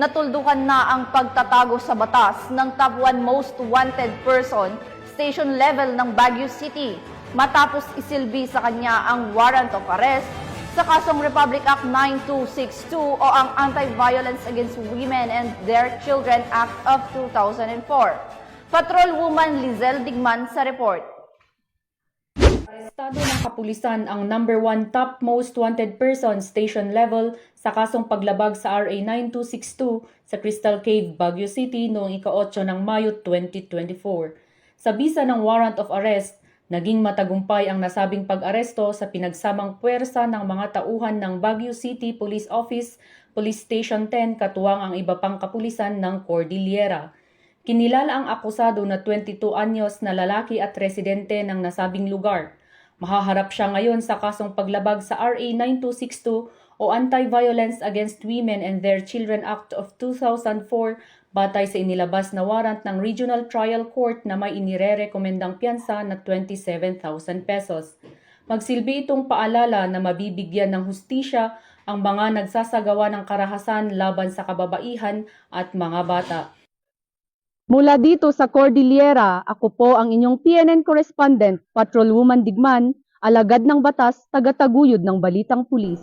natuldukan na ang pagtatago sa batas ng top 1 most wanted person station level ng Baguio City matapos isilbi sa kanya ang warrant of arrest sa kasong Republic Act 9262 o ang Anti-Violence Against Women and Their Children Act of 2004. Patrolwoman Lizelle Digman sa report. Arestado ng kapulisan ang number one top most wanted person station level sa kasong paglabag sa RA 9262 sa Crystal Cave, Baguio City noong ika-8 ng Mayo 2024. Sa bisa ng warrant of arrest, naging matagumpay ang nasabing pag-aresto sa pinagsamang puwersa ng mga tauhan ng Baguio City Police Office, Police Station 10 katuwang ang iba pang kapulisan ng Cordillera. Kinilala ang akusado na 22 anyos na lalaki at residente ng nasabing lugar. Mahaharap siya ngayon sa kasong paglabag sa RA 9262 o Anti-Violence Against Women and Their Children Act of 2004 batay sa inilabas na warrant ng Regional Trial Court na may inire-rekomendang piyansa na 27,000 pesos. Magsilbi itong paalala na mabibigyan ng hustisya ang mga nagsasagawa ng karahasan laban sa kababaihan at mga bata. Mula dito sa Cordillera, ako po ang inyong PNN correspondent, Patrolwoman Digman, alagad ng batas, tagataguyod ng Balitang Pulis.